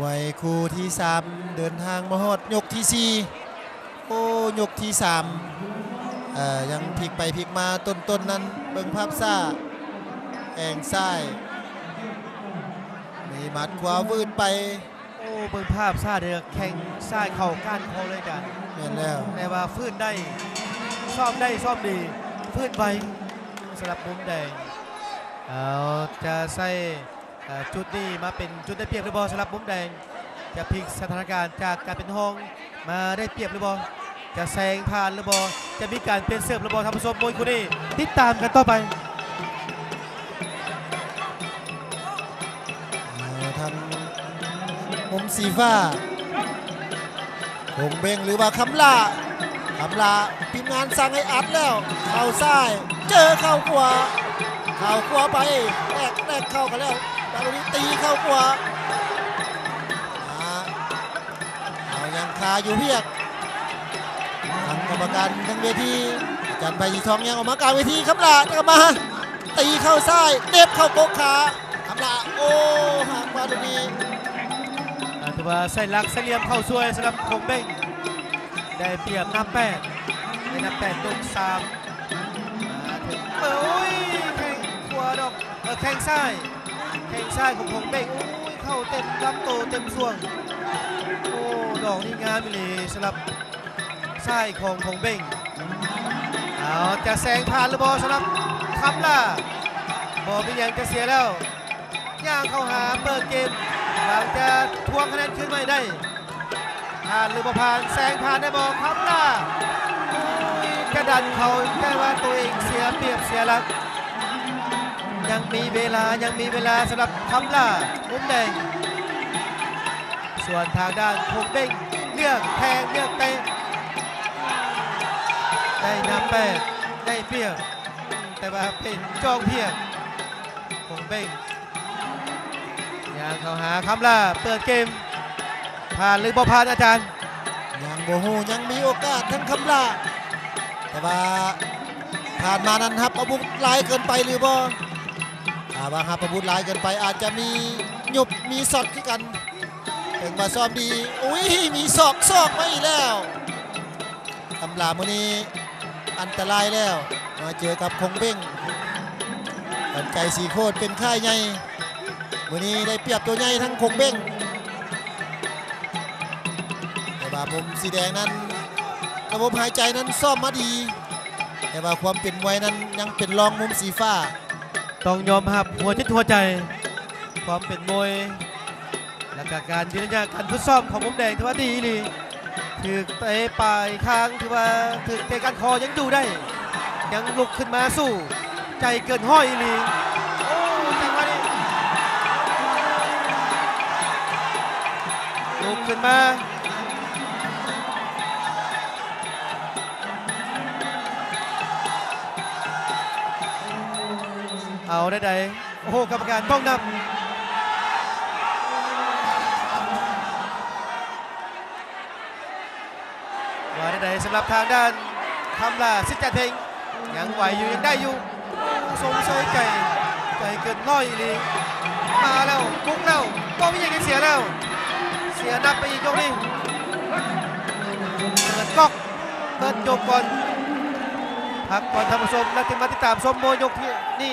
มวยคู่ที่ 3 เดินทางมาฮอดยกที่ 4 โอ้ยกที่3เอ่อยังพลิกไปพลิกมาต้นๆนั้นเบิ่งภาพซ่าแองซ้ายมีหมัดขวาวืดไป โอ้เบิ่งภาพซาเดือแข่งซ้ายเข่าก้านคอเลยกันแม่นแล้วแต่ว่าฟื้นได้ซ่อมได้ซ่อมดีฟื้นไวสำหรับมุมแดงเอาจะใส่เอ่อ จุดนี้มาเป็นจุดได้เปรียบหรือบอสำหรับมุมแดง จะพลิกสถานการณ์จากการเป็นห้องมาได้เปรียบหรือบอจะแซงผ่านหรือบอจะมีการเปลี่ยนเสิร์ฟหรือบอทำผสมมวยคู่นี้ติดตามกันต่อไปเอาทางมุมสีฟ้าคงเบงหรือว่าคำลาคำลาทีมงานสั่งให้อัดแล้ว เข่าซ้าย เจอเข่าขวา เข่าขวาไป ลกแลกเข้ากันแล้วดาวนี้ตีเข้าขวาอ่าเอายังคาอยู่เพียกทางกรรมการทั้งเวทีอาจารย์ใบีทองยังออกมากลางเวทีคำลากลับมา ตีเข้าซ้ายเด็บเข้าโกกขาคำลาโอ้หากมาตรงนี้อ่าถือว่าใส่ลักใส่เหลี่ยมเข้าช่วยสำหรับคงเบ้งได้เปรียบนับแปดได้นับแปดตรงสามมาถึงโอ้ย แข้งซ้ายแข้งซ้ายของคงเบ้งเข้าเต็มลำโตวเต็มส่วงโอ้ดอกนี่งามเลยสำหรับซ้ายของคงเบ้งเอาจะแซงผ่านหรือบอสำหรับคำล่าบอเป็นอย่างจะเสียแล้วย่างเข้าหาเปิดเกมหลังจะทวงคะแนนขึ้นไม่ได้ผ่านหรือบ่ผ่านแซงผ่านได้บอครับล่ะกระดันเขาแค่ว่าตัวเองเสียเปรียบเสียหลัก ยังมีเวลายังมีเวลาสำหรับคำล่ามุมแดงส่วนทางด้านคงเด้งเลือกแทงเลือกเตะได้นำแปดได้เปรียบแต่ว่าเป็นจองเพียงคงเบ้งยางเข้าหาคำล่าเปิดเกมผ่านหรือบ่ผ่านอาจารย์ยังโบฮูยังมีโอกาสทั้งคำล่าแต่ว่าผ่านมานั้นครับอาวุธหลายเกินไปหรือบ่ ถ้าว่าครับอาวุธลายกินไปอาจจะมีหยุบมีสอดขึ้นกันเป็นมาซ้อมดีอุ้ยมีศอกศอกมาอีกแล้วคำลามือนี้อันตรายแล้ว มาเจอกับคงเบ้งกันไก่สีโคตรเป็นค่ายใหญ่มือนี้ได้เปรียบตัวใหญ่ทั้งคงเบ้งแต่ว่ามุมสีแดงนั้นระบบหายใจนั้นซ่อมมาดี แต่ว่าความเป็นไวนั้นยังเป็นรองมุมสีฟ้า ต้องยอมรับหัวจิตหัวใจ ความเป็นมวย และกการยืนยันการทดสอบของมุมแดงถือว่าดีอีหลีถือเตะปลายค้างถือว่าถือเตะการคอยังอยู่ได้ ยังลุกขึ้นมาสู้ ใจเกินห้อยอีหลีโอ้จังหวะนี้ลุกขึ้นมา เอาได้ใดโอ้โหกรรมการต้องนำว่าได้ใดสำหรับทางด้านคำลาสิทธิ์จัดเพลงยังไหวอยู่ยังได้อยู่สงสัยใจใจเกินร้อยอีหลีมาแล้วบุกแล้วก็ไม่ยังจะเสียแล้ว เสียนับไปอีกยกนี้เปิดก๊อกเปิดจบก่อนพักก่อนท่านผู้ชมแล้วถึงมาติดตามชมโมยยกที่นี่